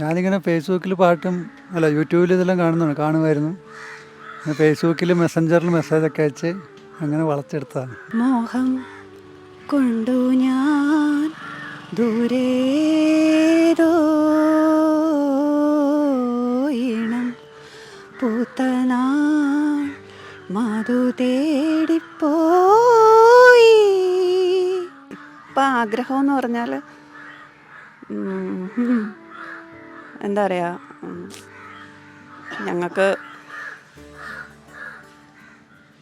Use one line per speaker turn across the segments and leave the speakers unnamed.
ഞാനിങ്ങനെ ഫേസ്ബുക്കിൽ പാട്ടും അല്ല യൂട്യൂബിൽ ഇതെല്ലാം കാണുന്നുണ്ട് കാണുമായിരുന്നു. ഫേസ്ബുക്കിൽ മെസ്സഞ്ചറിൽ മെസ്സേജൊക്കെ അയച്ച് അങ്ങനെ വളർത്തിയെടുത്തതാണ്
മോഹം കൊണ്ടു ഞാൻ ദൂരേതോ ഈണം പൂത്തനാൾ മധു തേടിപ്പോയി. ഇപ്പം ആഗ്രഹം എന്ന് പറഞ്ഞാൽ എന്താ പറയുക ഞങ്ങൾക്ക്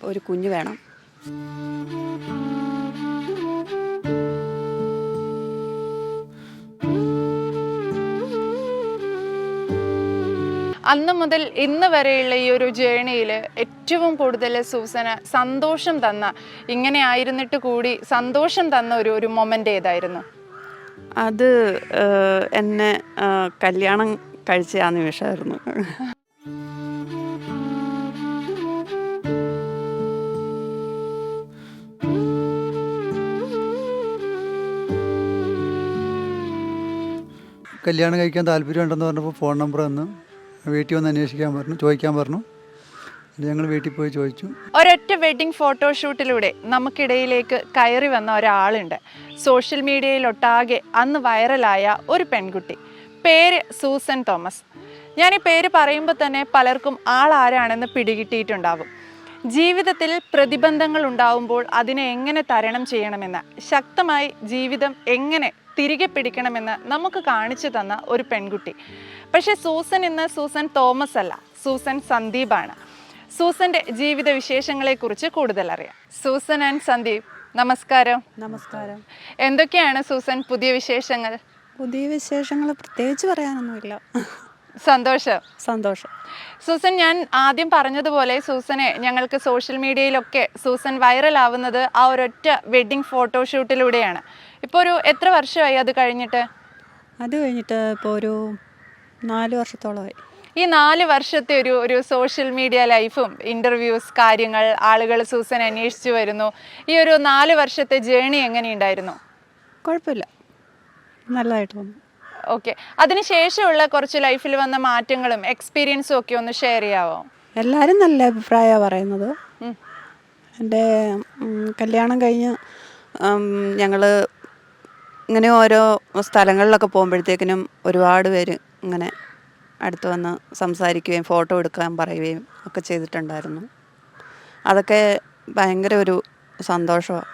ഒരു കുഞ്ഞ് വേണം.
അന്ന് മുതൽ ഇന്ന് വരെയുള്ള ഈ ഒരു ജേണിയിൽ ഏറ്റവും കൂടുതൽ സൂസന സന്തോഷം തന്ന ഇങ്ങനെ ആയിരുന്നിട്ട് കൂടി സന്തോഷം തന്ന ഒരു ഒരു മൊമെന്റ് ഏതായിരുന്നു?
അത് എന്നെ കല്യാണം കഴിച്ച ആ നിമിഷമായിരുന്നു.
കല്യാണം കഴിക്കാൻ താല്പര്യമുണ്ടെന്ന് പറഞ്ഞപ്പോൾ ഫോൺ നമ്പർ തന്നു. വീട്ടിൽ വന്ന് അന്വേഷിക്കാൻ പറഞ്ഞു ചോദിക്കാൻ പറഞ്ഞു. ഞങ്ങൾ വീട്ടിൽ പോയി ചോദിച്ചു.
ഒരൊറ്റ വെഡിങ് ഫോട്ടോഷൂട്ടിലൂടെ നമുക്കിടയിലേക്ക് കയറി വന്ന ഒരാളുണ്ട്. സോഷ്യൽ മീഡിയയിലൊട്ടാകെ അന്ന് വൈറലായ ഒരു പെൺകുട്ടി. പേര് സൂസൻ തോമസ്. ഞാൻ ഈ പേര് പറയുമ്പോൾ തന്നെ പലർക്കും ആൾ ആരാണെന്ന് പിടികിട്ടിയിട്ടുണ്ടാവും. ജീവിതത്തിൽ പ്രതിബന്ധങ്ങൾ ഉണ്ടാവുമ്പോൾ അതിനെ എങ്ങനെ തരണം ചെയ്യണമെന്ന് ശക്തമായി ജീവിതം എങ്ങനെ തിരികെ പിടിക്കണമെന്ന് നമുക്ക് കാണിച്ചു തന്ന ഒരു പെൺകുട്ടി. പക്ഷേ സൂസൻ ഇന്ന് സൂസൻ തോമസ് അല്ല സൂസൻ സന്ദീപാണ്. സൂസന്റെ ജീവിത വിശേഷങ്ങളെ കുറിച്ച് കൂടുതൽ അറിയാം സൂസൻ ആൻഡ് സന്ദീപ് നമസ്കാരം.
നമസ്കാരം.
എന്തൊക്കെയാണ് സൂസൻ പുതിയ വിശേഷങ്ങൾ?
പുതിയ വിശേഷങ്ങൾ പ്രത്യേകിച്ച് പറയാനൊന്നുമില്ല.
സന്തോഷം.
സന്തോഷം.
സൂസൻ ഞാൻ ആദ്യം പറഞ്ഞതുപോലെ സൂസനെ ഞങ്ങൾക്ക് സോഷ്യൽ മീഡിയയിലൊക്കെ സൂസൻ വൈറലാവുന്നത് ആ ഒരൊറ്റ വെഡ്ഡിംഗ് ഫോട്ടോഷൂട്ടിലൂടെയാണ്. ഇപ്പോൾ ഒരു എത്ര വർഷമായി അത് കഴിഞ്ഞിട്ട്?
അത് കഴിഞ്ഞിട്ട് ഇപ്പോൾ ഒരു നാല് വർഷത്തോളമായി.
ഈ നാല് വർഷത്തെ ഒരു ഒരു സോഷ്യൽ മീഡിയ ലൈഫും ഇന്റർവ്യൂസ് കാര്യങ്ങൾ ആളുകൾ സൂസൻ അന്വേഷിച്ചു വരുന്നു. ഈ ഒരു നാല് വർഷത്തെ ജേണി എങ്ങനെയുണ്ടായിരുന്നു?
കുഴപ്പമില്ല. നല്ലതായിട്ട് വന്നു.
ഓക്കെ അതിനുശേഷമുള്ള കുറച്ച് ലൈഫിൽ വന്ന മാറ്റങ്ങളും എക്സ്പീരിയൻസും ഒക്കെ ഒന്ന് ഷെയർ ചെയ്യാവോ?
എല്ലാവരും നല്ല അഭിപ്രായമാണ് പറയുന്നത്. എന്റെ കല്യാണം കഴിഞ്ഞ് ഞങ്ങൾ ഇങ്ങനെ ഓരോ സ്ഥലങ്ങളിലൊക്കെ പോകുമ്പോഴത്തേക്കിനും ഒരുപാട് പേര് ഇങ്ങനെ അടുത്ത് വന്ന് സംസാരിക്കുകയും ഫോട്ടോ എടുക്കാൻ പറയുകയും ഒക്കെ ചെയ്തിട്ടുണ്ടായിരുന്നു. അതൊക്കെ ഭയങ്കര ഒരു സന്തോഷമാണ്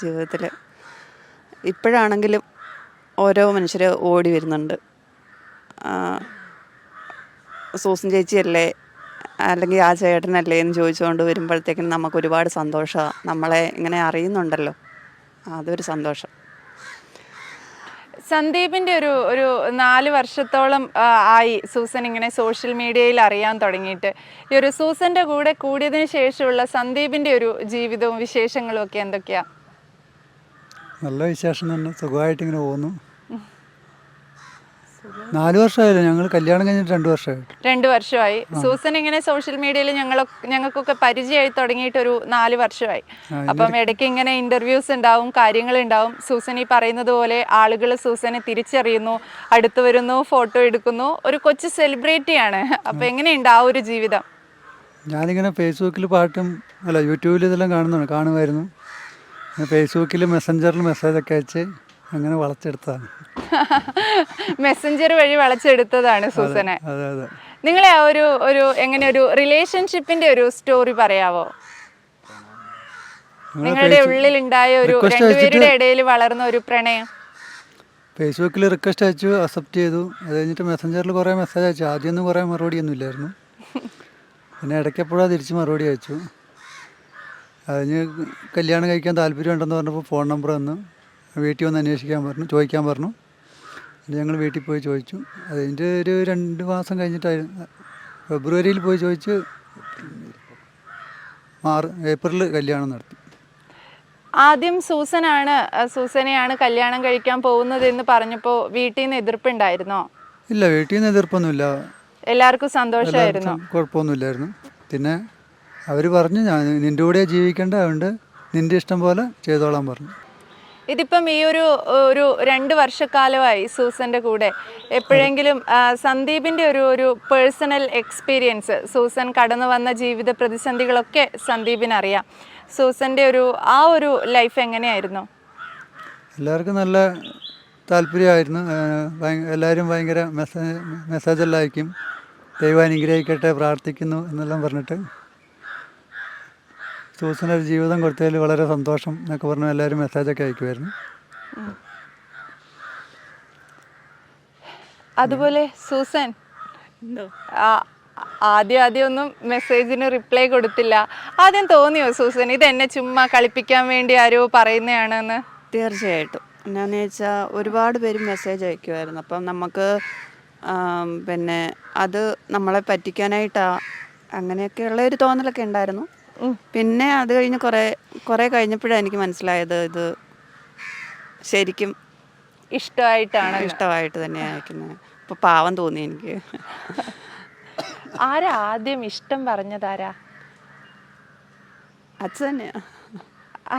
ജീവിതത്തിൽ ഇപ്പോഴാണെങ്കിലും ഓരോ മനുഷ്യർ ഓടി വരുന്നുണ്ട്. സൂസൻ ചേച്ചിയല്ലേ? അല്ലെങ്കിൽ ആ ചേട്ടനല്ലേ എന്ന് ചോദിച്ചുകൊണ്ട് വരുമ്പോഴത്തേക്കും നമുക്ക് ഒരുപാട് സന്തോഷമാണ് നമ്മളെ ഇങ്ങനെ അറിയുന്നുണ്ടല്ലോ. അതൊരു സന്തോഷം.
സന്ദീപിന്റെ ഒരു ഒരു നാല് വർഷത്തോളം ആയി സൂസൻ ഇങ്ങനെ സോഷ്യൽ മീഡിയയിൽ അറിയാൻ തുടങ്ങിയിട്ട്. ഈ ഒരു സൂസന്റെ കൂടെ കൂടിയതിന് ശേഷമുള്ള സന്ദീപിന്റെ ഒരു ജീവിതവും വിശേഷങ്ങളും ഒക്കെ എന്തൊക്കെയാ?
നല്ല വിശേഷം തന്നെ. സുഖമായിട്ട് ഇങ്ങനെ പോകുന്നു. നാല് വർഷമായില്ല ഞങ്ങൾ കല്യാണം കഴിഞ്ഞിട്ട് രണ്ട് വർഷമായി.
രണ്ട് വർഷമായി. സൂസൻ ഇങ്ങനെ സോഷ്യൽ മീഡിയയിൽ ഞങ്ങൾ ഞങ്ങൾക്കൊക്കെ പരിചയമായി തുടങ്ങിയിട്ട് ഒരു നാല് വർഷമായി. അപ്പം ഇടയ്ക്ക് ഇങ്ങനെ ഇന്റർവ്യൂസ് ഉണ്ടാവും കാര്യങ്ങൾ ഉണ്ടാവും. സൂസൻ ഈ പറയുന്നത് പോലെ ആളുകൾ സൂസനെ തിരിച്ചറിയുന്നു അടുത്ത് വരുന്നു ഫോട്ടോ എടുക്കുന്നു. ഒരു കൊച്ചു സെലിബ്രിറ്റിയാണ് അപ്പൊ എങ്ങനെയുണ്ട് ആ ഒരു ജീവിതം?
ഞാനിങ്ങനെ ഫേസ്ബുക്കിൽ പാട്ടും അല്ല യൂട്യൂബിൽ ഇതെല്ലാം കാണുന്നുണ്ട് കാണുമായിരുന്നു. ഫേസ്ബുക്കിൽ മെസ്സഞ്ചറിൽ മെസ്സേജൊക്കെ അയച്ച് അങ്ങനെ വളച്ചെടുത്തതാണ്
മെസ്സഞ്ചർ വഴി വളച്ചെടുത്തതാണ് സൂസനെ.
അതെ അതെ.
നിങ്ങളെ ആ ഒരു ഒരു എങ്ങനെ ഒരു റിലേഷൻഷിപ്പിന്റെ ഒരു സ്റ്റോറി പറയാവോ? നിങ്ങളുടെ ഉള്ളിൽ ഉണ്ടായ
ഒരു
രണ്ടുപേരുടെ ഇടയിൽ വളർന്ന ഒരു പ്രണയം.
ഫേസ്ബുക്കിൽ റിക്വസ്റ്റ് അയച്ചു അക്സെപ്റ്റ് ചെയ്തു. അത് കഴിഞ്ഞിട്ട് മെസ്സഞ്ചറിൽ കുറേ മെസ്സേജ് അയച്ചു. ആദ്യമൊന്നും കുറേ മറുപടി ഒന്നും ഇല്ലായിരുന്നു. പിന്നെ ഇടയ്ക്കെപ്പോഴാണ് തിരിച്ച് മറുപടി അയച്ചു. അതിന് കല്യാണം കഴിക്കാൻ താല്പര്യം ഉണ്ടെന്ന് പറഞ്ഞപ്പോൾ ഫോൺ നമ്പർ തന്നു വീട്ടിൽ വന്ന് അന്വേഷിക്കാൻ പറഞ്ഞു ചോദിക്കാൻ പറഞ്ഞു. എന്നിട്ട് ഞങ്ങൾ വീട്ടിൽ പോയി ചോദിച്ചു. അതിന്റെ ഒരു രണ്ട് മാസം കഴിഞ്ഞിട്ടായിരുന്നു ഫെബ്രുവരിയിൽ പോയി ചോദിച്ച് മാർ ഏപ്രിലിൽ കല്യാണം നടത്തി.
ആദ്യം സൂസനാണ് സൂസനെയാണ് കല്യാണം കഴിക്കാൻ പോകുന്നത് എന്ന് പറഞ്ഞപ്പോൾ വീട്ടിൽ നിന്ന് എതിർപ്പുണ്ടായിരുന്നോ?
ഇല്ല വീട്ടിൽ നിന്ന് എതിർപ്പൊന്നുമില്ല.
എല്ലാവർക്കും സന്തോഷമായിരുന്നു?
കുഴപ്പമൊന്നുമില്ലായിരുന്നു. പിന്നെ അവർ പറഞ്ഞു ഞാൻ നിന്റെ കൂടെ ജീവിക്കേണ്ട അതുകൊണ്ട് നിന്റെ ഇഷ്ടം പോലെ ചെയ്തോളാൻ പറഞ്ഞു.
ഇതിപ്പം ഈ ഒരു ഒരു രണ്ട് വർഷക്കാലമായി സൂസന്റെ കൂടെ എപ്പോഴെങ്കിലും സന്ദീപിന്റെ ഒരു ഒരു പേഴ്സണൽ എക്സ്പീരിയൻസ് സൂസൻ കടന്നു വന്ന ജീവിത പ്രതിസന്ധികളൊക്കെ സന്ദീപിന് അറിയാം സൂസന്റെ ഒരു ആ ഒരു ലൈഫ് എങ്ങനെയായിരുന്നു?
എല്ലാവർക്കും നല്ല താല്പര്യമായിരുന്നു. എല്ലാവരും ഭയങ്കര മെസ്സേജ് മെസ്സേജെല്ലാം അയക്കും. ദൈവം അനുഗ്രഹിക്കട്ടെ പ്രാർത്ഥിക്കുന്നു എന്നെല്ലാം പറഞ്ഞിട്ട് സൂസനൊരു ജീവിതം കൊടുത്തതിൽ വളരെ സന്തോഷം എന്നൊക്കെ പറഞ്ഞു എല്ലാവരും മെസ്സേജൊക്കെ അയക്കുമായിരുന്നു
അതുപോലെ സൂസൻ ആദ്യം ആദ്യം ഒന്നും മെസ്സേജിന് റിപ്ലൈ കൊടുത്തില്ല. ആദ്യം തോന്നിയോ സൂസൻ ഇത് എന്നെ ചുമ്മാ കളിപ്പിക്കാൻ വേണ്ടി ആരോ പറയുന്നതാണെന്ന്
തീർച്ചയായിട്ടും. എന്നാന്ന് വെച്ചാൽ ഒരുപാട് പേര് മെസ്സേജ് അയക്കുമായിരുന്നു അപ്പം നമുക്ക് പിന്നെ അത് നമ്മളെ പറ്റിക്കാനായിട്ടാ അങ്ങനെയൊക്കെയുള്ള ഒരു തോന്നലൊക്കെ ഉണ്ടായിരുന്നു. പിന്നെ അത് കഴിഞ്ഞ് കുറേ കുറേ കഴിഞ്ഞപ്പോഴാണ് എനിക്ക് മനസ്സിലായത് ഇത് ശരിക്കും
ഇഷ്ടമായിട്ടാണ്
ഇഷ്ടമായിട്ട് തന്നെയാണ് അയക്കുന്നത് അപ്പോൾ പാവം തോന്നി എനിക്ക്.
ആരാ ആദ്യം ഇഷ്ടം പറഞ്ഞതാരാ
അച്ഛൻ തന്നെയാ.
ആ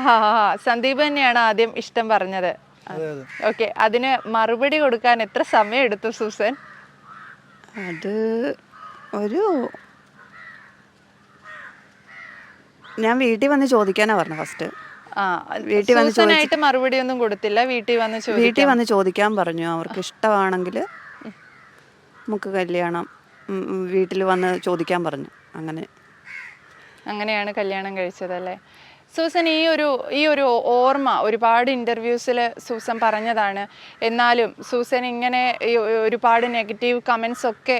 സന്ദീപ് തന്നെയാണ് ആദ്യം ഇഷ്ടം പറഞ്ഞത്.
അതെ അതെ.
ഓക്കെ അതിന് മറുപടി കൊടുക്കാൻ എത്ര സമയം എടുത്തു സൂസൻ?
അത് ഒരു ഞാൻ വീട്ടിൽ വന്ന് ചോദിക്കാനാ പറഞ്ഞത് ഫസ്റ്റ് വീട്ടിൽ വന്ന്
സൂസനായിട്ട് മറുപടി ഒന്നും കൊടുത്തില്ല. വീട്ടിൽ വന്ന്
വീട്ടിൽ വന്ന് ചോദിക്കാൻ പറഞ്ഞു. അവർക്ക് ഇഷ്ടമാണെങ്കിൽ നമുക്ക് കല്യാണം വീട്ടിൽ വന്ന് ചോദിക്കാൻ പറഞ്ഞു. അങ്ങനെ.
അങ്ങനെയാണ് കല്യാണം കഴിച്ചതല്ലേ സൂസൻ ഈ ഒരു ഈ ഒരു ഓർമ്മ ഒരുപാട് ഇന്റർവ്യൂസിൽ സൂസൻ പറഞ്ഞതാണ്. എന്നാലും സൂസൻ ഇങ്ങനെ ഒരുപാട് നെഗറ്റീവ് കമൻസ് ഒക്കെ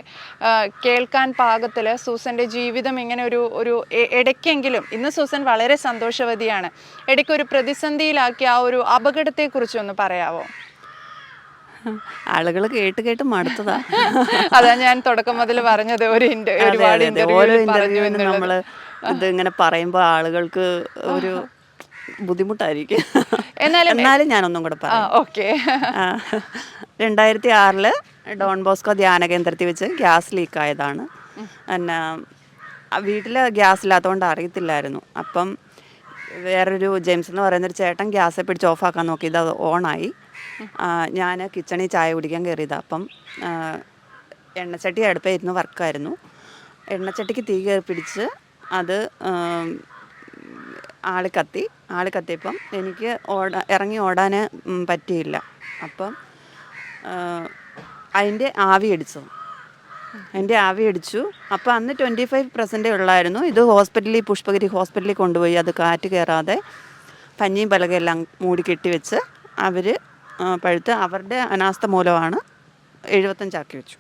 കേൾക്കാൻ പാകത്തിൽ സൂസന്റെ ജീവിതം ഇങ്ങനെ ഒരു ഒരു ഇടയ്ക്കെങ്കിലും ഇന്ന് സൂസൻ വളരെ സന്തോഷവതിയാണ്. ഇടയ്ക്ക് ഒരു പ്രതിസന്ധിയിലാക്കിയ ആ ഒരു അപകടത്തെക്കുറിച്ച് ഒന്ന് പറയാവോ?
ആളുകൾ കേട്ട് കേട്ട് മടുത്തതാ.
അതാ ഞാൻ തുടക്കം മുതൽ പറഞ്ഞത് ഒരു
ഇന്റർവ്യൂ
ഒരുപാട്. ഇന്റർവ്യൂ പറഞ്ഞു
ഇത് ഇങ്ങനെ പറയുമ്പോൾ ആളുകൾക്ക് ഒരു ബുദ്ധിമുട്ടായിരിക്കും.
എന്നാലും
എന്നാലും ഞാനൊന്നും കൂടെ പറയാം.
ഓക്കെ.
രണ്ടായിരത്തി ആറിൽ ഡോൺ ബോസ്കോ ധ്യാന കേന്ദ്രത്തിൽ വെച്ച് ഗ്യാസ് ലീക്ക് ആയതാണ് പിന്നെ വീട്ടിൽ ഗ്യാസ് ഇല്ലാത്തതുകൊണ്ട് അറിയത്തില്ലായിരുന്നു. അപ്പം വേറൊരു ജെയിംസ് എന്ന് പറയുന്നൊരു ചേട്ടൻ ഗ്യാസ് പിടിച്ച് ഓഫാക്കാൻ നോക്കിയത് അത് ഓണായി. ഞാൻ കിച്ചണിൽ ചായ കുടിക്കാൻ കയറിയതാണ് അപ്പം എണ്ണച്ചട്ടി അടുപ്പേ ഇരുന്ന് വർക്കായിരുന്നു. എണ്ണച്ചട്ടിക്ക് തീ കയറി പിടിച്ച് അത് ആൾ കത്തി. ആൾ കത്തിയപ്പം എനിക്ക് ഓടാ ഇറങ്ങി ഓടാൻ പറ്റിയില്ല. അപ്പം അതിന്റെ ആവി അടിച്ചു അതിന്റെ ആവി അടിച്ചു അപ്പോൾ അന്ന് ട്വന്റി ഫൈവ് പെർസെന്റേ ഉള്ളായിരുന്നു. ഇത് ഹോസ്പിറ്റലിൽ പുഷ്പഗിരി ഹോസ്പിറ്റലിൽ കൊണ്ടുപോയി. അത് കാറ്റ് കയറാതെ പഞ്ഞിയും പലകയെല്ലാം മൂടി കെട്ടി വെച്ച് അവർ പഴുത്ത് അവരുടെ അനാസ്ഥ മൂലമാണ് എഴുപത്തഞ്ചാക്കി വെച്ചു.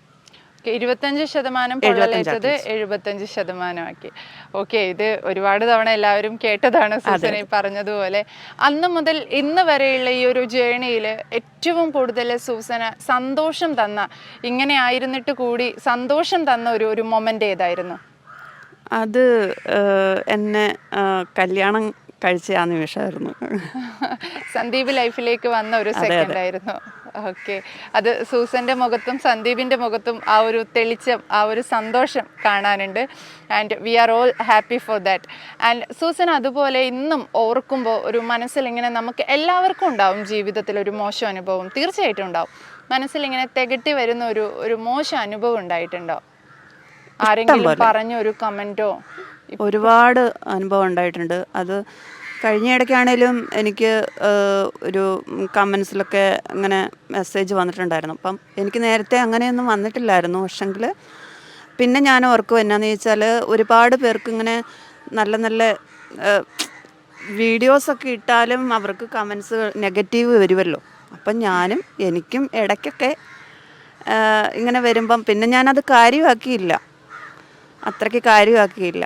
ഓക്കെ, ഇരുപത്തഞ്ച് ശതമാനം പൊള്ളലേറ്റത് എഴുപത്തഞ്ച് ശതമാനമാക്കി. ഓക്കെ ഇത് ഒരുപാട് തവണ എല്ലാവരും കേട്ടതാണ് സുസനെ പറഞ്ഞതുപോലെ. അന്ന് മുതൽ ഇന്ന് വരെയുള്ള ഈ ഒരു ജേണിയിൽ ഏറ്റവും കൂടുതൽ സൂസന സന്തോഷം തന്ന ഇങ്ങനെ ആയിരുന്നിട്ട് കൂടി സന്തോഷം തന്ന ഒരു ഒരു മൊമെന്റ് ഏതായിരുന്നു?
അത് എന്നെ കല്യാണം കഴിച്ച ആ നിമിഷമായിരുന്നു.
സന്ദീപ് ലൈഫിലേക്ക് വന്ന ഒരു സെക്കൻഡ് ആയിരുന്നു. ഓക്കെ. അത് സൂസന്റെ മുഖത്തും സന്ദീപിന്റെ മുഖത്തും ആ ഒരു തെളിച്ചം ആ ഒരു സന്തോഷം കാണാനുണ്ട്. And we are all happy for that and Susan അതുപോലെ ഇന്നും ഓർക്കുമ്പോൾ ഒരു മനസ്സിലിങ്ങനെ നമുക്ക് എല്ലാവർക്കും ഉണ്ടാവും ജീവിതത്തിൽ ഒരു മോശം അനുഭവം. തീർച്ചയായിട്ടും ഉണ്ടാവും. മനസ്സിലിങ്ങനെ തികട്ടി വരുന്ന ഒരു ഒരു മോശം അനുഭവം ഉണ്ടായിട്ടുണ്ടോ? ആരെങ്കിലും പറഞ്ഞ ഒരു കമന്റോ
ഒരുപാട് അനുഭവം ഉണ്ടായിട്ടുണ്ട്. അത് കഴിഞ്ഞ ഇടയ്ക്കാണേലും എനിക്ക് ഒരു കമൻസിലൊക്കെ അങ്ങനെ മെസ്സേജ് വന്നിട്ടുണ്ടായിരുന്നു. അപ്പം എനിക്ക് നേരത്തെ അങ്ങനെയൊന്നും വന്നിട്ടില്ലായിരുന്നു. പക്ഷെങ്കിൽ പിന്നെ ഞാൻ ഓർക്കും എന്നാന്ന് ചോദിച്ചാൽ ഒരുപാട് പേർക്ക് ഇങ്ങനെ നല്ല നല്ല വീഡിയോസൊക്കെ ഇട്ടാലും അവർക്ക് കമൻസ് നെഗറ്റീവ് വരുമല്ലോ അപ്പം ഞാനും എനിക്കും ഇടയ്ക്കൊക്കെ ഇങ്ങനെ വരുമ്പം പിന്നെ ഞാനത് കാര്യമാക്കിയില്ല. അത്രയ്ക്ക് കാര്യമാക്കിയില്ല.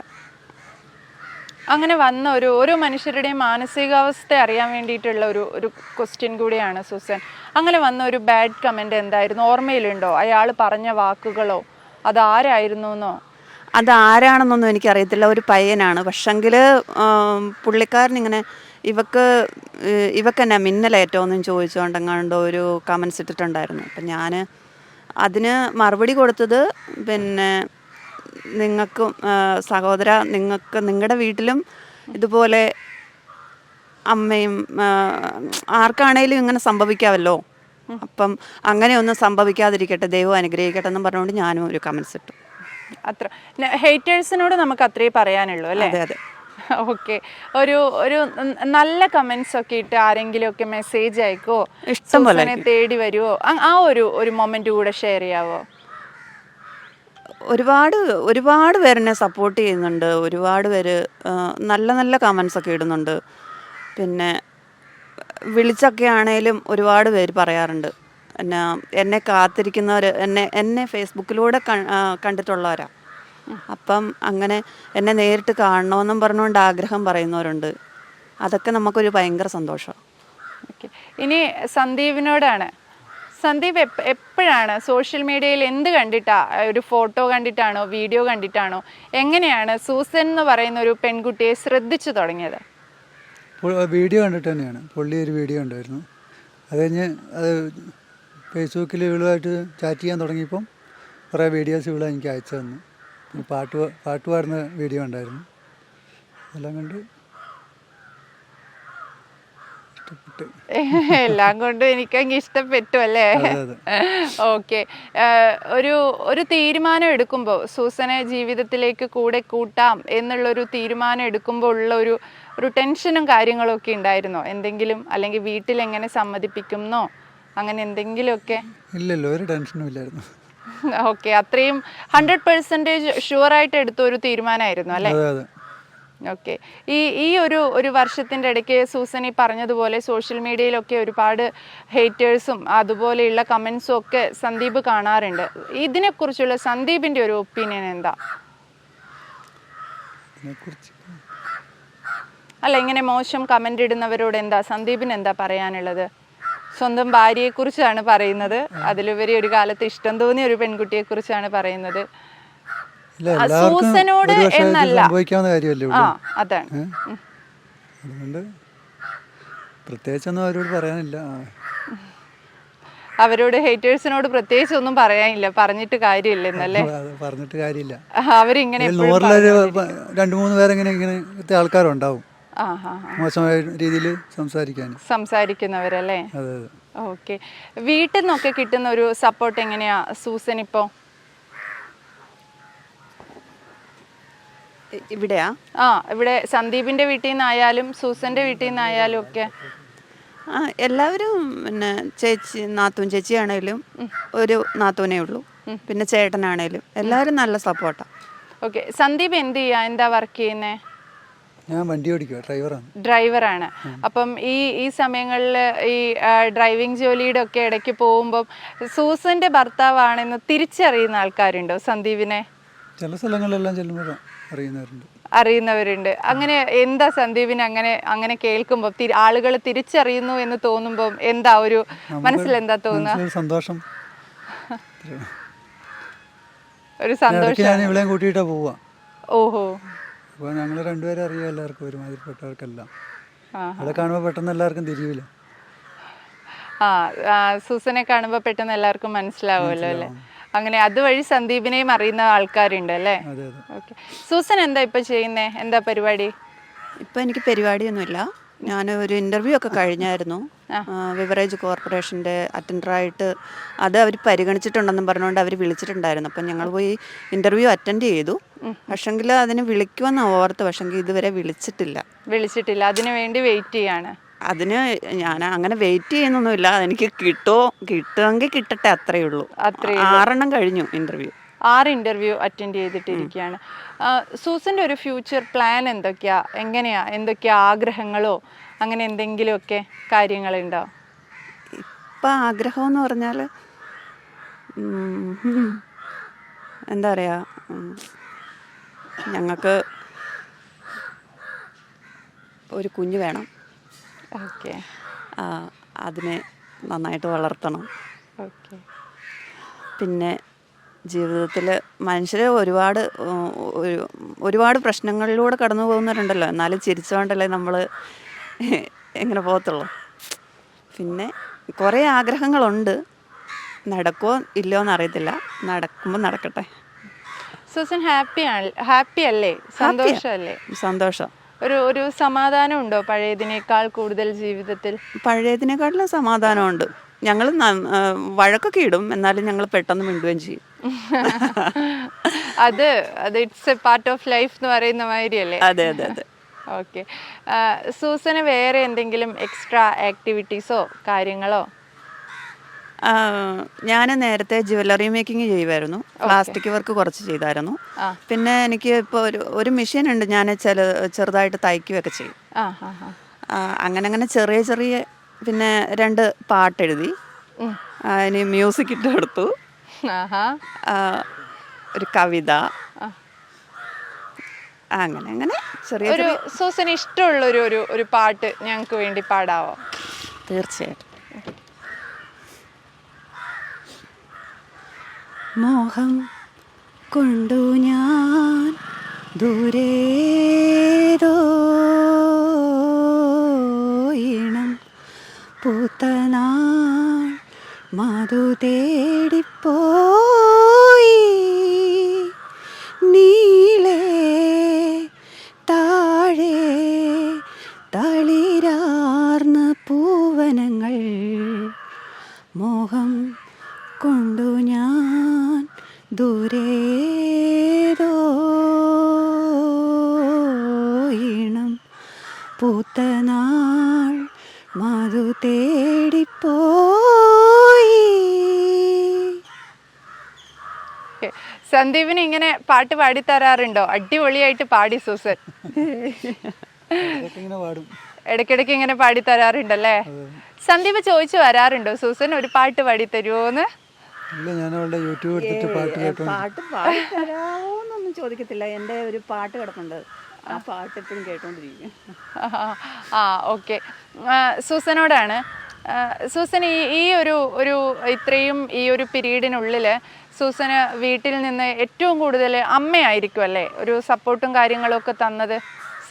അങ്ങനെ വന്ന ഒരു ഓരോ മനുഷ്യരുടെയും മാനസികാവസ്ഥ അറിയാൻ വേണ്ടിയിട്ടുള്ള ഒരു ഒരു ക്വസ്റ്റ്യൻ കൂടിയാണ് സുസൻ. അങ്ങനെ വന്ന ഒരു ബാഡ് കമന്റ് എന്തായിരുന്നു? ഓർമ്മയിലുണ്ടോ? അയാൾ പറഞ്ഞ വാക്കുകളോ? അതാരായിരുന്നു എന്നോ
അതാരാണെന്നൊന്നും എനിക്കറിയത്തില്ല. ഒരു പയ്യനാണ്. പക്ഷെങ്കിൽ പുള്ളിക്കാരൻ ഇങ്ങനെ ഇവക്ക് ഏഹ്, ഇവക്കെന്നാ മിന്നലേറ്റോന്നും ചോദിച്ചുകൊണ്ടെങ്ങാണ്ടോ ഒരു കമൻസ് ഇട്ടിട്ടുണ്ടായിരുന്നു. അപ്പം ഞാൻ അതിന് മറുപടി കൊടുത്തത് പിന്നെ നിങ്ങൾക്കും സഹോദര നിങ്ങൾക്ക് നിങ്ങളുടെ വീട്ടിലും ഇതുപോലെ അമ്മയും ആർക്കാണേലും ഇങ്ങനെ സംഭവിക്കാമല്ലോ അപ്പം അങ്ങനെയൊന്നും സംഭവിക്കാതിരിക്കട്ടെ ദൈവം അനുഗ്രഹിക്കട്ടെ എന്ന് പറഞ്ഞുകൊണ്ട് ഞാനും ഒരു കമൻസ് ഇട്ടു.
അത്ര. ഹേറ്റേഴ്സിനോട് നമുക്ക് അത്രേ പറയാനുള്ളൂ അല്ലേ?
അതെ അതെ.
ഓക്കെ. ഒരു ഒരു നല്ല കമന്റ്സ് ഒക്കെ ഇട്ട് ആരെങ്കിലും ഒക്കെ മെസ്സേജ് അയക്കോ?
ഇഷ്ടം പോലെ
തേടി വരുവോ? ആ ഒരു ഒരു മൊമെന്റ് കൂടെ ഷെയർ ചെയ്യാവോ?
ഒരുപാട് ഒരുപാട് പേരെന്നെ സപ്പോർട്ട് ചെയ്യുന്നുണ്ട്. ഒരുപാട് പേര് നല്ല നല്ല കമൻസ് ഒക്കെ ഇടുന്നുണ്ട്. പിന്നെ വിളിച്ചൊക്കെ ആണേലും ഒരുപാട് പേര് പറയാറുണ്ട്. എന്നെ എന്നെ കാത്തിരിക്കുന്നവർ എന്നെ എന്നെ ഫേസ്ബുക്കിലൂടെ കണ്ടിട്ടുള്ളവരാ. അപ്പം അങ്ങനെ എന്നെ നേരിട്ട് കാണണമെന്നും പറഞ്ഞുകൊണ്ട് ആഗ്രഹം പറയുന്നവരുണ്ട്. അതൊക്കെ നമുക്കൊരു ഭയങ്കര
സന്തോഷമാണ് ഇനി സന്ദീപിനോടാണ് സന്ദീപ് എപ്പ- എപ്പോഴാണ് സോഷ്യൽ മീഡിയയിൽ എന്ത് കണ്ടിട്ടാ ഒരു ഫോട്ടോ കണ്ടിട്ടാണോ വീഡിയോ കണ്ടിട്ടാണോ എങ്ങനെയാണ് സൂസൻ എന്ന് പറയുന്ന ഒരു പെൺകുട്ടിയെ ശ്രദ്ധിച്ചു തുടങ്ങിയത്?
വീഡിയോ കണ്ടിട്ട് തന്നെയാണ്. പുള്ളി ഒരു വീഡിയോ ഉണ്ടായിരുന്നു അത് കഴിഞ്ഞ് അത് ഫേസ്ബുക്കിൽ ഇവളുമായിട്ട് ചാറ്റ് ചെയ്യാൻ തുടങ്ങിയപ്പം കുറേ വീഡിയോസ് ഇവളെ എനിക്ക് അയച്ചു തന്നു. പാട്ട് പാട്ട് പാടുന്ന വീഡിയോ ഉണ്ടായിരുന്നു എല്ലാം കണ്ട് ഇഷ്ടപ്പെട്ട്
എല്ലാം കൊണ്ടും എനിക്കങ്ങ് ഇഷ്ടപ്പെട്ടു അല്ലേ? ഓക്കെ. ഒരു ഒരു തീരുമാനം എടുക്കുമ്പോൾ സൂസനെ ജീവിതത്തിലേക്ക് കൂടെ കൂട്ടാം എന്നുള്ളൊരു തീരുമാനം എടുക്കുമ്പോൾ ഉള്ള ഒരു ഒരു ടെൻഷനും കാര്യങ്ങളും ഒക്കെ ഉണ്ടായിരുന്നോ? എന്തെങ്കിലും അല്ലെങ്കിൽ വീട്ടിൽ എങ്ങനെ സമ്മതിപ്പിക്കുന്നോ? അങ്ങനെ എന്തെങ്കിലുമൊക്കെ?
ഇല്ലല്ലോ ഒരു ടെൻഷനും ഇല്ലായിരുന്നു.
ഓക്കെ. അത്രയും ഹൺഡ്രഡ് പെർസെന്റേജ് ഷുവറായിട്ട് എടുത്ത ഒരു തീരുമാനമായിരുന്നു അല്ലേ? ഓക്കെ ഈ ഈ ഒരു ഒരു വർഷത്തിന്റെ ഇടയ്ക്ക് സൂസൻ ഈ പറഞ്ഞതുപോലെ സോഷ്യൽ മീഡിയയിലൊക്കെ ഒരുപാട് ഹേറ്റേഴ്സും അതുപോലെയുള്ള കമൻസും ഒക്കെ സന്ദീപ് കാണാറുണ്ട്. ഇതിനെക്കുറിച്ചുള്ള സന്ദീപിന്റെ ഒരു ഒപ്പീനിയൻ എന്താ? അല്ല ഇങ്ങനെ മോശം കമന്റ് ഇടുന്നവരോട് എന്താ സന്ദീപിന് എന്താ പറയാനുള്ളത്? സ്വന്തം ഭാര്യയെക്കുറിച്ചാണ് പറയുന്നത്. അതിലുപരി ഒരു കാലത്ത് ഇഷ്ടം തോന്നിയ ഒരു പെൺകുട്ടിയെക്കുറിച്ചാണ് പറയുന്നത്. സൂസനോട് എന്നല്ല.
കാര്യമല്ലേ
ആ അതാണ്?
അതുകൊണ്ട് പ്രത്യേകിച്ചൊന്നും അവരോട് പറയാനില്ല.
അവരോട് ഹേറ്റേഴ്സിനോട് പ്രത്യേകിച്ച് ഒന്നും പറയാനില്ല. പറഞ്ഞിട്ട് കാര്യമില്ലെന്നല്ലേ
എന്നല്ലേ പറഞ്ഞിട്ട് കാര്യമില്ല.
അവരിങ്ങനെ
രണ്ട് മൂന്ന് പേരെങ്ങനെ ഇങ്ങനെ ഇത്തെ ആൾക്കാരുണ്ടാവും. മോശമായ രീതിയിൽ സംസാരിക്കാൻ.
സംസാരിക്കുന്നവരല്ലേ? ഓക്കെ. വീട്ടിൽ നിന്നൊക്കെ കിട്ടുന്ന ഒരു സപ്പോർട്ട് എങ്ങനെയാ സൂസൻ ഇപ്പോൾ
ഇവിടെയാ?
ആ ഇവിടെ സന്ദീപിന്റെ വീട്ടിൽ നിന്നായാലും സൂസന്റെ വീട്ടിൽ നിന്നായാലും ഒക്കെ.
ആ എല്ലാവരും പിന്നെ ചേച്ചി നാത്തൂൻ ചേച്ചിയാണേലും ഒരു നാത്തൂനേ ഉള്ളൂ. പിന്നെ ചേട്ടനാണേലും എല്ലാവരും നല്ല സപ്പോർട്ടാണ്
ഓക്കെ സന്ദീപ് എന്ത് ചെയ്യാ എന്താ വർക്ക് ചെയ്യുന്നേ?
ഞാൻ വണ്ടി ഓടിക്കുക ഡ്രൈവറാണ്.
ഡ്രൈവറാണ്. അപ്പം ഈ ഈ സമയങ്ങളിൽ ഈ ഡ്രൈവിംഗ് ജോലിയുടെ ഒക്കെ ഇടയ്ക്ക് പോകുമ്പം സൂസന്റെ ഭർത്താവാണെന്ന് തിരിച്ചറിയുന്ന ആൾക്കാരുണ്ടോ സന്ദീപിനെ?
ചില സ്ഥലങ്ങളിലെല്ലാം ചെല്ലുമ്പോൾ അറിയുന്നവരുണ്ട്.
അറിയുന്നവരുണ്ട്. അങ്ങനെ എന്താ സന്ദീപിന് അങ്ങനെ അങ്ങനെ കേൾക്കുമ്പോൾ ആളുകൾ തിരിച്ചറിയുന്നു എന്ന് തോന്നുമ്പോൾ എന്താ ഒരു മനസ്സിൽ എന്താ തോന്നുക?
സന്തോഷം.
ഒരു സന്തോഷം.
ഞാൻ ഇവളെയും കൂട്ടിയിട്ടാണ് പോവുക
ഓഹോ.
അപ്പോൾ ഞങ്ങൾ രണ്ടുപേരും അറിയാം എല്ലാവർക്കും ഒരുമാതിരിപ്പെട്ടവർക്കെല്ലാം. അവിടെ കാണുമ്പോൾ പെട്ടെന്ന് എല്ലാവർക്കും തിരിയില്ല
ആ, സൂസനെ കാണുമ്പോൾ പെട്ടെന്ന് എല്ലാവർക്കും മനസ്സിലാവുമല്ലോ അല്ലേ? അങ്ങനെ അതുവഴി സന്ദീപിനെയും അറിയുന്ന ആൾക്കാരുണ്ട് അല്ലേ?
അതെ അതെ.
ഓക്കെ സൂസൻ എന്താ ഇപ്പൊ ചെയ്യുന്നേ? എന്താ പരിപാടി?
ഇപ്പൊ എനിക്ക് പരിപാടിയൊന്നുമില്ല. ഞാൻ ഒരു ഇന്റർവ്യൂ ഒക്കെ കഴിഞ്ഞായിരുന്നു. ബിവറേജ് കോർപ്പറേഷന്റെ അറ്റൻഡറായിട്ട് അത് അവർ പരിഗണിച്ചിട്ടുണ്ടെന്നും പറഞ്ഞുകൊണ്ട് അവർ വിളിച്ചിട്ടുണ്ടായിരുന്നു. അപ്പം ഞങ്ങൾ പോയി ഇന്റർവ്യൂ അറ്റൻഡ് ചെയ്തു. പക്ഷെങ്കിൽ അതിന് വിളിക്കുമെന്ന് ഓർത്ത് പക്ഷെങ്കിൽ ഇതുവരെ വിളിച്ചിട്ടില്ല.
വിളിച്ചിട്ടില്ല. അതിനു വേണ്ടി വെയിറ്റ് ചെയ്യാണ്.
അതിന് ഞാൻ അങ്ങനെ വെയിറ്റ് ചെയ്യുന്നൊന്നുമില്ല. എനിക്ക് കിട്ടുമോ കിട്ടുമെങ്കിൽ കിട്ടട്ടെ അത്രയേ ഉള്ളൂ.
അത്രേ
ആറെണ്ണം കഴിഞ്ഞു ഇന്റർവ്യൂ
ആറ് ഇന്റർവ്യൂ അറ്റൻഡ് ചെയ്തിട്ടിരിക്കുകയാണ്. സൂസന്റെ ഒരു ഫ്യൂച്ചർ പ്ലാൻ എന്തൊക്കെയാ? എങ്ങനെയാ? എന്തൊക്കെയാ ആഗ്രഹങ്ങളോ? അങ്ങനെ എന്തെങ്കിലുമൊക്കെ കാര്യങ്ങളുണ്ടോ?
ഇപ്പം ആഗ്രഹം എന്ന് പറഞ്ഞാൽ എന്താ പറയുക ഞങ്ങൾക്ക് ഒരു കുഞ്ഞ് വേണം.
ഓക്കെ.
അതിനെ നന്നായിട്ട് വളർത്തണം.
ഓക്കെ.
പിന്നെ ജീവിതത്തിൽ മനുഷ്യർ ഒരുപാട് ഒരുപാട് പ്രശ്നങ്ങളിലൂടെ കടന്നു പോകുന്നവരുണ്ടല്ലോ. എന്നാലും ചിരിച്ചുകൊണ്ടല്ലേ നമ്മൾ എങ്ങനെ പോകത്തുള്ളൂ. പിന്നെ കുറേ ആഗ്രഹങ്ങളുണ്ട്. നടക്കുമോ ഇല്ലയോ എന്നറിയത്തില്ല. നടക്കുമ്പോൾ നടക്കട്ടെ.
സൂസൻ ഹാപ്പി ആണ് ഹാപ്പി അല്ലേ സന്തോഷമല്ലേ?
സന്തോഷം.
ഒരു ഒരു സമാധാനം ഉണ്ടോ പഴയതിനേക്കാൾ കൂടുതൽ ജീവിതത്തിൽ?
പഴയതിനേക്കാട്ടിലും സമാധാനമുണ്ട്. ഞങ്ങൾ വഴക്കൊക്കെ ഇടും. എന്നാലും ഞങ്ങൾ പെട്ടെന്ന് മിണ്ടുകയും ചെയ്യും.
അത് അത് it's a part of life എന്ന് പറയുന്ന മാതിരിയല്ലേ?
അതെ അതെ അതെ.
ഓക്കെ സൂസന് വേറെ എന്തെങ്കിലും എക്സ്ട്രാ ആക്ടിവിറ്റീസോ കാര്യങ്ങളോ?
ഞാൻ നേരത്തെ ജ്വല്ലറി മേക്കിംഗ് ചെയ്യുമായിരുന്നു പ്ലാസ്റ്റിക് വർക്ക് കുറച്ച് ചെയ്തായിരുന്നു. പിന്നെ എനിക്ക് ഇപ്പോൾ ഒരു ഒരു മെഷീൻ ഉണ്ട് ഞാൻ ചില ചെറുതായിട്ട് തയ്ക്കുകയൊക്കെ ചെയ്യും. അങ്ങനെ അങ്ങനെ ചെറിയ ചെറിയ പിന്നെ രണ്ട് പാട്ട്
എഴുതി
അതിന് മ്യൂസിക് ഇട്ട് കൊടുത്തു.
ആഹാ.
ഒരു കവിത. അങ്ങനെ അങ്ങനെ ചെറിയ
ഒരു സൂസന് ഇഷ്ടമുള്ള ഒരു ഒരു പാട്ട് ഞങ്ങൾക്ക് വേണ്ടി പാടാവോ?
തീർച്ചയായിട്ടും. മോഹം കൊണ്ടു ഞാൻ ദൂരേതോ ഇണം പൂത്തനാൾ മധു
Okay. സന്ദീപിന് ഇങ്ങനെ പാട്ട് പാടി തരാറുണ്ടോ? അടിപൊളിയായിട്ട് പാടി സൂസൻ.
ഇങ്ങനെ പാടും.
ഇടയ്ക്കിടയ്ക്ക് ഇങ്ങനെ പാടി തരാറുണ്ടല്ലേ? സന്ദീപ് ചോദിച്ചു വരാറുണ്ടോ? സൂസൻ ഒരു പാട്ട് പാടി തരുമോന്ന്
ഇല്ല ഞാൻ അവളുടെ യൂട്യൂബ് എടുത്തിട്ട് പാട്ട് കേട്ടോണ്ട്.
പാട്ട് പാടി തരാമോന്നൊന്നും ചോദിക്കത്തില്ല. എന്റെ ഒരു പാട്ട് കിടപ്പുണ്ട്. ആ പാട്ട് എപ്പോഴും കേട്ടോണ്ടിരിക്കും.
ആ ഓക്കെ. സൂസനോടാണ്. സൂസൻ ഈ ഈ ഒരു ഒരു ഇത്രയും ഈ ഒരു പീരീഡിനുള്ളിൽ സൂസന് വീട്ടിൽ നിന്ന് ഏറ്റവും കൂടുതൽ അമ്മയായിരിക്കും അല്ലേ? ഒരു സപ്പോർട്ടും കാര്യങ്ങളും ഒക്കെ തന്നത്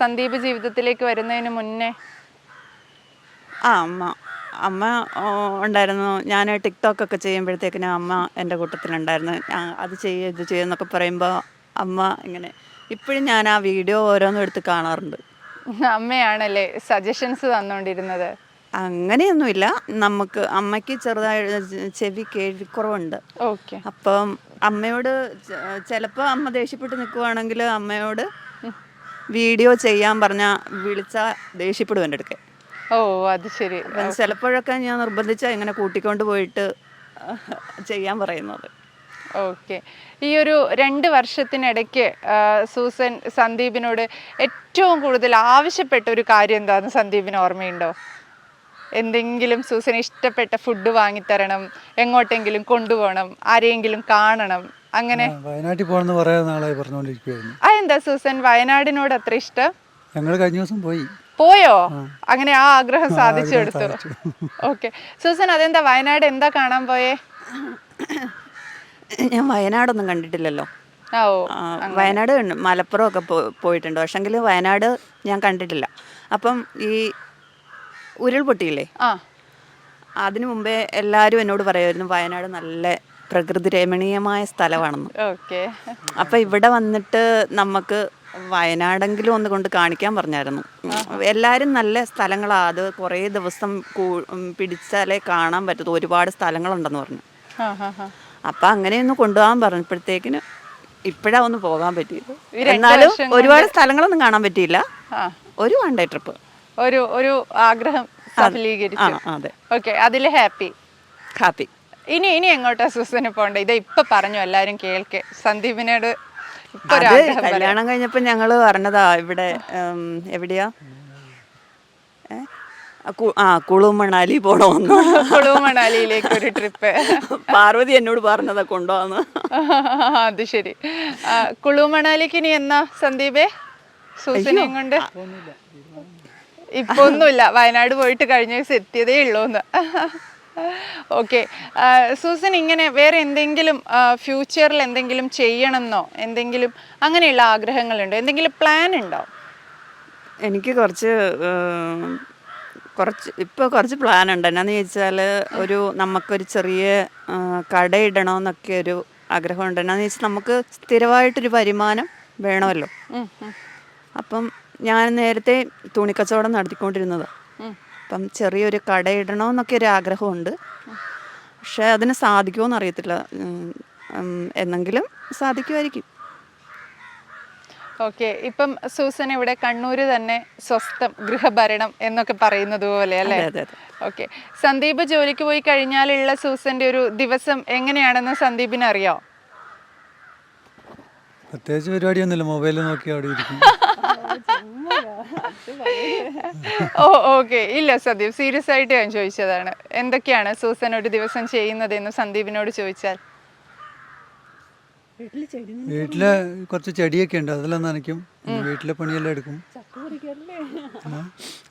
സന്ദീപ് ജീവിതത്തിലേക്ക് വരുന്നതിന് മുന്നേ.
ആ അമ്മ. അമ്മ ഉണ്ടായിരുന്നു. ഞാൻ ടിക്ടോക്ക് ഒക്കെ ചെയ്യുമ്പോഴത്തേക്കിനും അമ്മ എന്റെ കൂട്ടത്തിലുണ്ടായിരുന്നു. അത് ചെയ്യുക ഇത് ചെയ്യുന്നൊക്കെ പറയുമ്പോൾ അമ്മ ഇങ്ങനെ ഇപ്പോഴും ഞാൻ ആ വീഡിയോ ഓരോന്നും എടുത്ത് കാണാറുണ്ട്.
അമ്മയാണല്ലേ സജഷൻസ് തന്നുകൊണ്ടിരുന്നത്?
അങ്ങനെയൊന്നുമില്ല. നമുക്ക് അമ്മയ്ക്ക് ചെറുതായി ചെവി കേൾക്കുറവുണ്ട്
ഓക്കെ.
അപ്പം അമ്മയോട് ചിലപ്പോൾ അമ്മ ദേഷ്യപ്പെട്ട് നിൽക്കുവാണെങ്കിൽ അമ്മയോട് വീഡിയോ ചെയ്യാൻ പറഞ്ഞ വിളിച്ചാൽ ദേഷ്യപ്പെടും എന്റെ അടുക്കെ
ഓ അത് ശരി.
ചിലപ്പോഴൊക്കെ ഞാൻ നിർബന്ധിച്ചാൽ ഇങ്ങനെ കൂട്ടിക്കൊണ്ട് പോയിട്ട് ചെയ്യാൻ പറയുന്നത്.
ഓക്കെ. ഈ ഒരു രണ്ട് വർഷത്തിനിടയ്ക്ക് സൂസൻ സന്ദീപിനോട് ഏറ്റവും കൂടുതൽ ആവശ്യപ്പെട്ട ഒരു കാര്യം എന്താണെന്ന് സന്ദീപിന് ഓർമ്മയുണ്ടോ? എന്തെങ്കിലും സൂസന് ഇഷ്ടപ്പെട്ട ഫുഡ് വാങ്ങിത്തരണം എങ്ങോട്ടെങ്കിലും കൊണ്ടുപോകണം ആരെയെങ്കിലും കാണണം അങ്ങനെ.
ആ, വയനാട്ടിൽ പോകണമെന്ന് പറയാൻ നാളായി പറഞ്ഞുകൊണ്ടിരിക്കുകയായിരുന്നു
ആ എന്താ സൂസൻ? വയനാടിനോട് അത്ര ഇഷ്ടം?
ഞങ്ങൾ കഴിഞ്ഞ ദിവസം പോയി.
പോയോ? അങ്ങനെ ആ ആഗ്രഹം സാധിച്ചു
കൊടുത്തു.
ഓക്കെ. സൂസൻ അതെന്താ? വയനാട് എന്താ കാണാൻ പോയേ?
ഞാൻ വയനാടൊന്നും കണ്ടിട്ടില്ലല്ലോ.
ആ
വയനാട്. മലപ്പുറം ഒക്കെ പോയിട്ടുണ്ട്. പക്ഷെങ്കിൽ വയനാട് ഞാൻ കണ്ടിട്ടില്ല. അപ്പം ഈ ഉരുൾപൊട്ടിയില്ലേ?
ആ.
അതിനു മുമ്പേ എല്ലാരും എന്നോട് പറയുമായിരുന്നു വയനാട് നല്ല പ്രകൃതി രമണീയമായ സ്ഥലമാണെന്ന്.
ഓക്കെ.
അപ്പം ഇവിടെ വന്നിട്ട് നമുക്ക് വയനാടെങ്കിലും ഒന്ന് കൊണ്ട് കാണിക്കാൻ പറഞ്ഞായിരുന്നു. എല്ലാരും നല്ല സ്ഥലങ്ങളാണ് അത് കുറേ ദിവസം പിടിച്ചാലേ കാണാൻ പറ്റത്തു. ഒരുപാട് സ്ഥലങ്ങളുണ്ടെന്ന് പറഞ്ഞു. അപ്പൊ അങ്ങനെയൊന്ന് കൊണ്ടുപോകാൻ പറഞ്ഞപ്പോഴത്തേക്കിന് ഇപ്പോഴാ ഒന്ന് പോകാൻ പറ്റിയത്. എന്നാലും ഒരുപാട് സ്ഥലങ്ങളൊന്നും കാണാൻ പറ്റിയില്ല. ഒരു വൺ ഡേ ട്രിപ്പ്
ഒരു ഒരു ആഗ്രഹം സഫലീകരിച്ചു
അതെ.
ഓക്കെ അതിൽ ഹാപ്പി.
ഹാപ്പി.
ഇനി ഇനി എങ്ങോട്ടാ സൂസന് പോണ്ടേ ഇത് ഇപ്പൊ പറഞ്ഞു എല്ലാരും കേൾക്കെ. സന്ദീപിനോട്.
കല്യാണം കഴിഞ്ഞപ്പോൾ ഞങ്ങൾ പറഞ്ഞതാ ഇവിടെ എവിടെയാ? ആ, കുളു മണാലി പോണമെന്ന്
കുളു മണാലിയിലേക്ക് ഒരു ട്രിപ്പ്
പാർവതി എന്നോട് പറഞ്ഞതാ കൊണ്ടുപോന്ന്
അത് ശരി. കുളു മണാലിക്ക് ഇനി എന്നാ സന്ദീപേ? സൂസനെയും കൊണ്ട്? ഇപ്പൊ ഒന്നുമില്ല വയനാട് പോയിട്ട് കഴിഞ്ഞ ദിവസം എത്തിയതേ ഉള്ളൂന്ന്. ഓക്കെ. സൂസൻ ഇങ്ങനെ വേറെ എന്തെങ്കിലും ഫ്യൂച്ചറിൽ എന്തെങ്കിലും ചെയ്യണമെന്നോ? എന്തെങ്കിലും അങ്ങനെയുള്ള ആഗ്രഹങ്ങളുണ്ടോ? എന്തെങ്കിലും പ്ലാൻ ഉണ്ടോ?
എനിക്ക് കുറച്ച് കുറച്ച് ഇപ്പോൾ കുറച്ച് പ്ലാൻ ഉണ്ട്. എന്നാന്ന് ചോദിച്ചാൽ ഒരു നമുക്കൊരു ചെറിയ കടയിടണമെന്നൊക്കെ കട ഇടണമെന്നൊക്കെ ഒരു ആഗ്രഹമുണ്ട്. എന്നാന്ന് ചോദിച്ചാൽ നമുക്ക് സ്ഥിരമായിട്ടൊരു വരുമാനം വേണമല്ലോ. അപ്പം ഞാൻ നേരത്തെ തുണിക്കച്ചവടം നടത്തിക്കൊണ്ടിരുന്നത്. അപ്പം ചെറിയൊരു കട ഇടണമെന്നൊക്കെ ഒരു ആഗ്രഹമുണ്ട്. പക്ഷേ അതിന് സാധിക്കുമോ അറിയത്തില്ല. എന്നെങ്കിലും സാധിക്കുമായിരിക്കും.
ഓക്കെ. ഇപ്പം സൂസൻ ഇവിടെ കണ്ണൂര് തന്നെ സ്വസ്ഥം ഗൃഹഭരണം എന്നൊക്കെ പറയുന്നത് പോലെ അല്ലേ. ഓക്കെ. സന്ദീപ് ജോലിക്ക് പോയി കഴിഞ്ഞാലുള്ള സൂസന്റെ ഒരു ദിവസം എങ്ങനെയാണെന്ന് സന്ദീപിന് അറിയോ?
പ്രത്യേകിച്ച് പരിപാടിയൊന്നുമില്ല. മൊബൈൽ നോക്കി അവിടെ ഇരിക്കും
ഓക്കെ. ഇല്ല സന്ദീപ് സീരിയസ് ആയിട്ട് ഞാൻ ചോദിച്ചതാണ്. എന്തൊക്കെയാണ് സൂസൻ ഒരു ദിവസം ചെയ്യുന്നത് എന്ന് സന്ദീപിനോട് ചോദിച്ചാൽ?
വീട്ടിൽ കുറച്ച് ചെടിയൊക്കെ ഉണ്ട്. അതെല്ലാം നനയ്ക്കും. വീട്ടിലെ പണിയെല്ലാം എടുക്കും.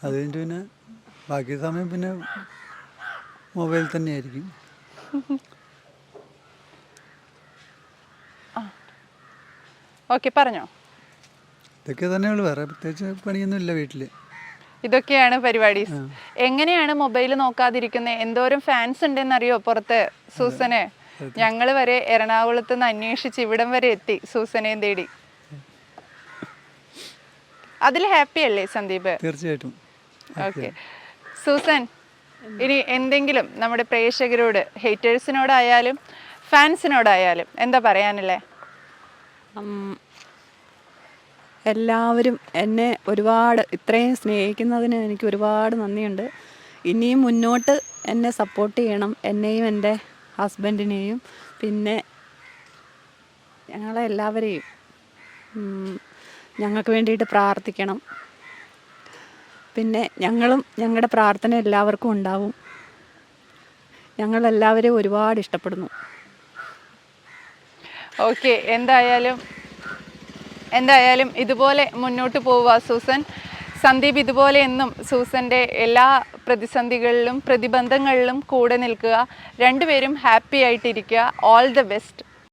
അത് കഴിഞ്ഞിട്ട് പിന്നെ ബാക്കി സമയം പിന്നെ മൊബൈൽ തന്നെയായിരിക്കും.
ഓക്കെ പറഞ്ഞോ.
ഇതൊക്കെ തന്നെയുള്ളൂ. വേറെ പ്രത്യേകിച്ച് പണിയൊന്നുമില്ല വീട്ടിൽ
ഇതൊക്കെയാണ് പരിപാടി. എങ്ങനെയാണ് മൊബൈൽ നോക്കാതിരിക്കുന്നത് എന്തോരം ഫാൻസ് ഉണ്ടെന്നറിയോ പുറത്ത്? സൂസനെ ഞങ്ങൾ വരെ എറണാകുളത്ത് നിന്ന് അന്വേഷിച്ച് ഇവിടം വരെ എത്തി സൂസനെയും തേടി. അതിൽ ഹാപ്പി അല്ലേ സന്ദീപ്?
തീർച്ചയായിട്ടും.
ഓക്കെ. സൂസൻ ഇനി എന്തെങ്കിലും നമ്മുടെ പ്രേക്ഷകരോട് ഹേറ്റേഴ്സിനോടായാലും ഫാൻസിനോടായാലും എന്താ പറയാനല്ലേ?
എല്ലാവരും എന്നെ ഒരുപാട് ഇത്രയും സ്നേഹിക്കുന്നതിന് എനിക്ക് ഒരുപാട് നന്ദിയുണ്ട്. ഇനിയും മുന്നോട്ട് എന്നെ സപ്പോർട്ട് ചെയ്യണം. എന്നെയും എന്റെ ഹസ്ബൻഡിനെയും പിന്നെ ഞങ്ങളെ എല്ലാവരെയും ഞങ്ങൾക്ക് വേണ്ടിയിട്ട് പ്രാർത്ഥിക്കണം. പിന്നെ ഞങ്ങളും ഞങ്ങളുടെ പ്രാർത്ഥന എല്ലാവർക്കും ഉണ്ടാവും. ഞങ്ങളെല്ലാവരെയും ഒരുപാട് ഇഷ്ടപ്പെടുന്നു.
ഓക്കെ എന്തായാലും എന്തായാലും ഇതുപോലെ മുന്നോട്ട് പോവുക സൂസൻ. സന്ദീപ് ഇതുപോലെ എന്നും സൂസന്റെ എല്ലാ പ്രതിസന്ധികളിലും പ്രതിബന്ധങ്ങളിലും കൂടെ നിൽക്കുക. രണ്ടുപേരും ഹാപ്പി ആയിട്ടിരിക്കുക. All the best